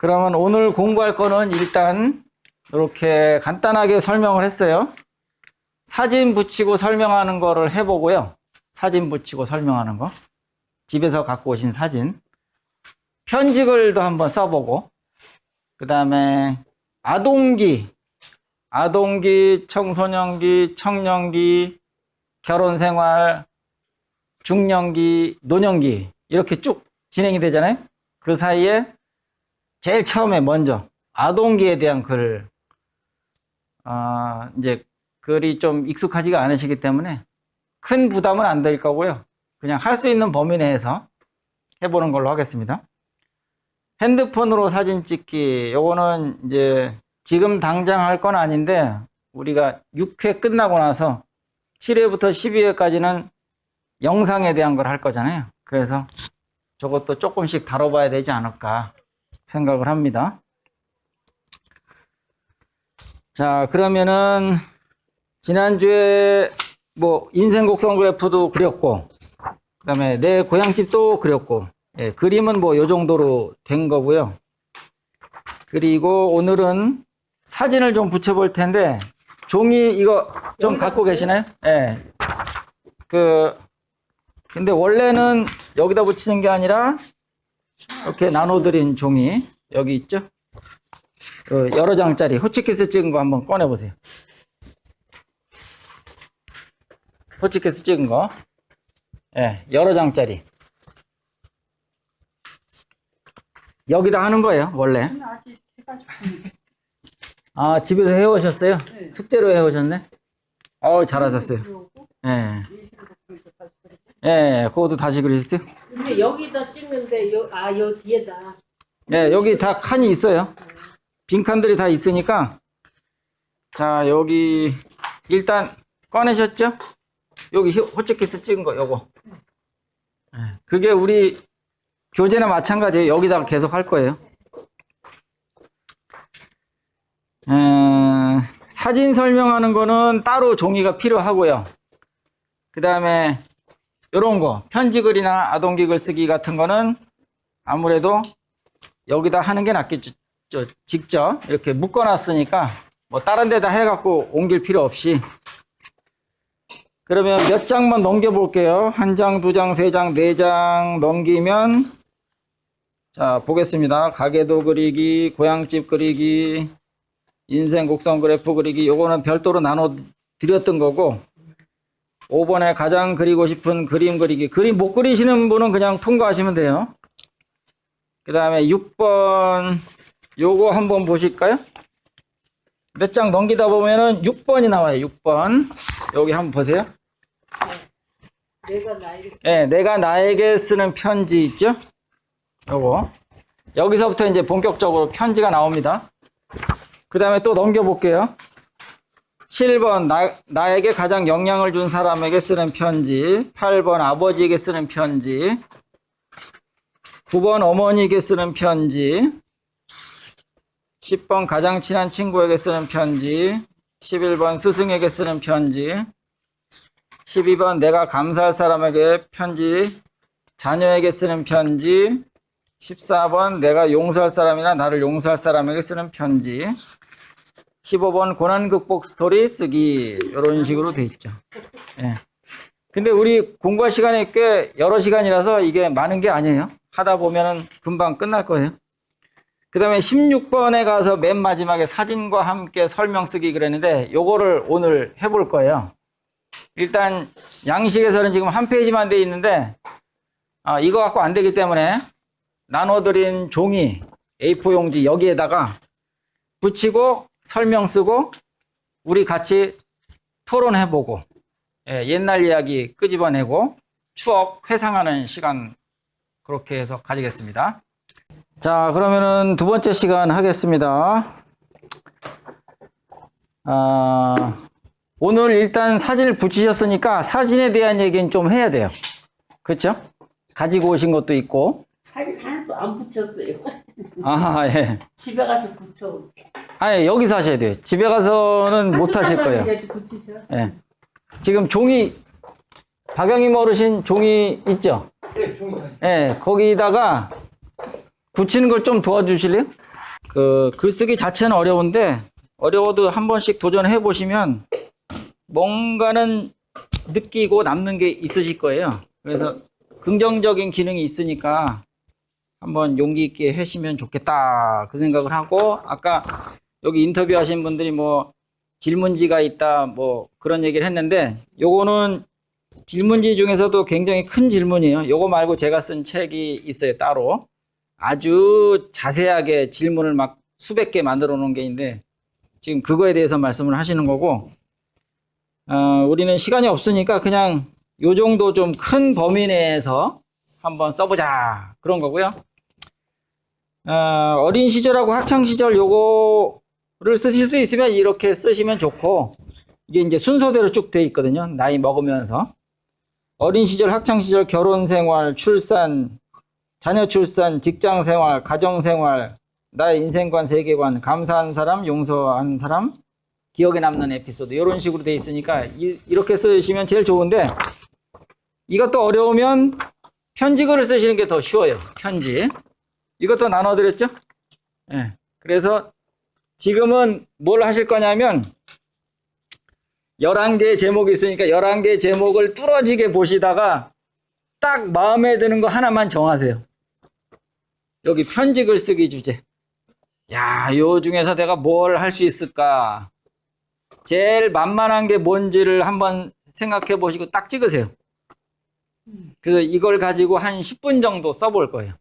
그러면 오늘 공부할 거는 일단 이렇게 간단하게 설명을 했어요. 사진 붙이고 설명하는 거를 해보고요. 사진 붙이고 설명하는 거. 집에서 갖고 오신 사진. 편지글도 한번 써보고. 그 다음에 아동기, 아동기, 청소년기, 청년기, 결혼생활, 중년기, 노년기 이렇게 쭉 진행이 되잖아요. 그 사이에 제일 처음에 먼저 아동기에 대한 글, 아, 이제 글이 좀 익숙하지가 않으시기 때문에 큰 부담은 안 될 거고요. 그냥 할 수 있는 범위 내에서 해보는 걸로 하겠습니다. 핸드폰으로 사진 찍기, 요거는 이제 지금 당장 할 건 아닌데 우리가 6회 끝나고 나서 7회부터 12회까지는 영상에 대한 걸 할 거잖아요. 그래서 저것도 조금씩 다뤄봐야 되지 않을까 생각을 합니다. 자, 그러면은 지난주에 뭐 인생 곡선 그래프도 그렸고 그다음에 내 고향집도 그렸고 예, 그림은 뭐 요 정도로 된 거고요. 그리고 오늘은 사진을 좀 붙여볼 텐데 종이 이거 좀 갖고 계시나요? 예. 그 근데 원래는 여기다 붙이는 게 아니라 이렇게 나눠드린 종이 여기 있죠? 그 여러 장짜리 호치키스 찍은 거 한번 꺼내 보세요. 호치키스 찍은 거, 예, 여러 장짜리. 여기다 하는 거예요, 원래. 아, 집에서 해오셨어요? 네. 숙제로 해오셨네? 어우, 잘하셨어요. 예. 그리고. 예, 그것도 다시 그리셨어요? 근데 여기다 찍는데 요, 아, 요 뒤에다. 네, 여기 다 칸이 있어요. 빈 칸들이 다 있으니까. 자, 여기, 일단, 꺼내셨죠? 여기 호- 호치키스 찍은 거, 요거. 예, 그게 우리 교재나 마찬가지예요. 여기다가 계속 할 거예요. 에, 사진 설명하는 거는 따로 종이가 필요하고요. 그 다음에, 요런 거, 편지글이나 아동기 글 쓰기 같은 거는 아무래도 여기다 하는 게 낫겠죠. 저, 직접 이렇게 묶어놨으니까 뭐 다른 데다 해갖고 옮길 필요 없이 그러면 몇 장만 넘겨볼게요. 한 장, 두 장, 세 장, 네 장 넘기면 자 보겠습니다. 가게도 그리기, 고향집 그리기, 인생 곡선 그래프 그리기 요거는 별도로 나눠 드렸던 거고 5번에 가장 그리고 싶은 그림 그리기 그림 못 그리시는 분은 그냥 통과하시면 돼요. 그 다음에 6번 요거 한번 보실까요? 몇 장 넘기다 보면은 6번이 나와요. 6번 여기 한번 보세요. 내가 나이를 예, 내가 나에게 쓰는 편지 있죠? 요거 여기서부터 이제 본격적으로 편지가 나옵니다. 그 다음에 또 넘겨볼게요. 7번 나, 나에게 가장 영향을 준 사람에게 쓰는 편지. 8번 아버지에게 쓰는 편지. 9번 어머니에게 쓰는 편지. 10번 가장 친한 친구에게 쓰는 편지. 11번 스승에게 쓰는 편지. 12번 내가 감사할 사람에게 편지. 자녀에게 쓰는 편지. 14번 내가 용서할 사람이나 나를 용서할 사람에게 쓰는 편지 15번 고난 극복 스토리 쓰기 이런 식으로 돼 있죠. 예. 근데 우리 공부할 시간이 꽤 여러 시간이라서 이게 많은 게 아니에요. 하다 보면은 금방 끝날 거예요. 그 다음에 16번에 가서 맨 마지막에 사진과 함께 설명 쓰기 그랬는데 요거를 오늘 해볼 거예요. 일단 양식에서는 지금 한 페이지만 돼 있는데 아, 이거 갖고 안 되기 때문에 나눠드린 종이 A4 용지 여기에다가 붙이고 설명 쓰고 우리 같이 토론해보고 예, 옛날 이야기 끄집어내고 추억 회상하는 시간 그렇게 해서 가지겠습니다. 자, 그러면은 두 번째 시간 하겠습니다. 아, 오늘 일단 사진을 붙이셨으니까 사진에 대한 얘기는 좀 해야 돼요. 그렇죠? 가지고 오신 것도 있고. 사진 하나도 안 붙였어요. 아, 예. 집에 가서 붙여. 아니, 여기서 하셔야 돼요. 집에 가서는 못 하실 거예요. 이렇게. 예. 지금 종이, 박영임 어르신 종이 있죠? 네, 종이 다 예, 거기다가 붙이는 걸 좀 도와주실래요? 그 글쓰기 자체는 어려운데 어려워도 한 번씩 도전해 보시면 뭔가는 느끼고 남는 게 있으실 거예요. 그래서 긍정적인 기능이 있으니까 한번 용기 있게 하시면 좋겠다 그 생각을 하고 아까 여기 인터뷰 하신 분들이 뭐 질문지가 있다 뭐 그런 얘기를 했는데 요거는 질문지 중에서도 굉장히 큰 질문이에요. 요거 말고 제가 쓴 책이 있어요 따로 아주 자세하게 질문을 막 수백 개 만들어 놓은 게 있는데 지금 그거에 대해서 말씀을 하시는 거고 어, 우리는 시간이 없으니까 그냥 요 정도 좀 큰 범위 내에서 한번 써보자 그런 거고요. 어, 어린 시절하고 학창 시절 요거 를 쓰실 수 있으면 이렇게 쓰시면 좋고 이게 이제 순서대로 쭉 돼 있거든요. 나이 먹으면서 어린 시절, 학창 시절, 결혼 생활, 출산, 자녀 출산, 직장 생활, 가정 생활, 나의 인생관, 세계관, 감사한 사람, 용서한 사람, 기억에 남는 에피소드 이런 식으로 돼 있으니까 이, 이렇게 쓰시면 제일 좋은데 이것도 어려우면 편지글을 쓰시는 게 더 쉬워요. 편지. 이것도 나눠드렸죠? 예. 그래서 지금은 뭘 하실 거냐면 11개의 제목이 있으니까 11개의 제목을 뚫어지게 보시다가 딱 마음에 드는 거 하나만 정하세요. 여기 편지 글 쓰기 주제. 야, 요 중에서 내가 뭘 할 수 있을까? 제일 만만한 게 뭔지를 한번 생각해 보시고 딱 찍으세요. 그래서 이걸 가지고 한 10분 정도 써볼 거예요.